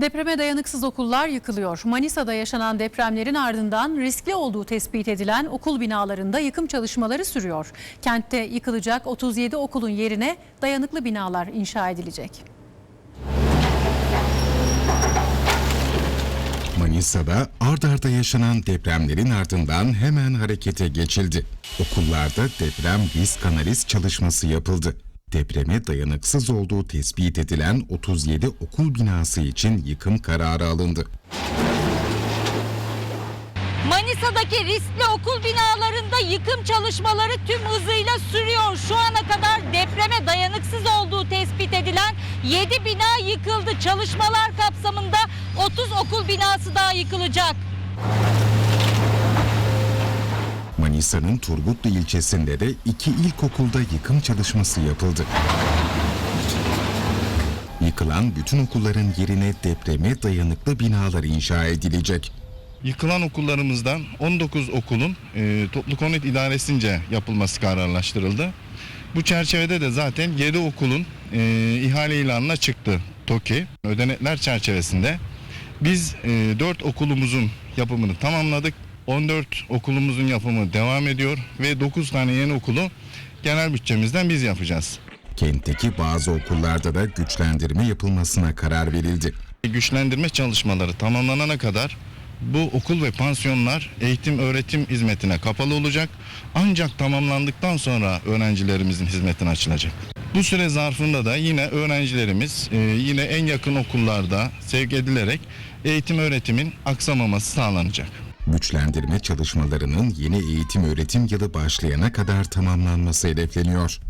Depreme dayanıksız okullar yıkılıyor. Manisa'da yaşanan depremlerin ardından riskli olduğu tespit edilen okul binalarında yıkım çalışmaları sürüyor. Kentte yıkılacak 37 okulun yerine dayanıklı binalar inşa edilecek. Manisa'da ard arda yaşanan depremlerin ardından hemen harekete geçildi. Okullarda deprem risk analiz çalışması yapıldı. Depreme dayanıksız olduğu tespit edilen 37 okul binası için yıkım kararı alındı. Manisa'daki riskli okul binalarında yıkım çalışmaları tüm hızıyla sürüyor. Şu ana kadar depreme dayanıksız olduğu tespit edilen 7 bina yıkıldı. Çalışmalar kapsamında 30 okul binası daha yıkılacak. Manisa'nın Turgutlu ilçesinde de iki ilkokulda yıkım çalışması yapıldı. Yıkılan bütün okulların yerine depreme dayanıklı binalar inşa edilecek. Yıkılan okullarımızdan 19 okulun e, toplu konut idaresince yapılması kararlaştırıldı. Bu çerçevede de zaten 7 okulun e, ihale ilanına çıktı TOKİ. Ödenekler çerçevesinde biz e, 4 okulumuzun yapımını tamamladık. 14 okulumuzun yapımı devam ediyor ve 9 tane yeni okulu genel bütçemizden biz yapacağız. Kentteki bazı okullarda da güçlendirme yapılmasına karar verildi. Güçlendirme çalışmaları tamamlanana kadar bu okul ve pansiyonlar eğitim öğretim hizmetine kapalı olacak. Ancak tamamlandıktan sonra öğrencilerimizin hizmetine açılacak. Bu süre zarfında da yine öğrencilerimiz e, yine en yakın okullarda sevk edilerek eğitim öğretimin aksamaması sağlanacak. Güçlendirme çalışmalarının yeni eğitim öğretim yılı başlayana kadar tamamlanması hedefleniyor.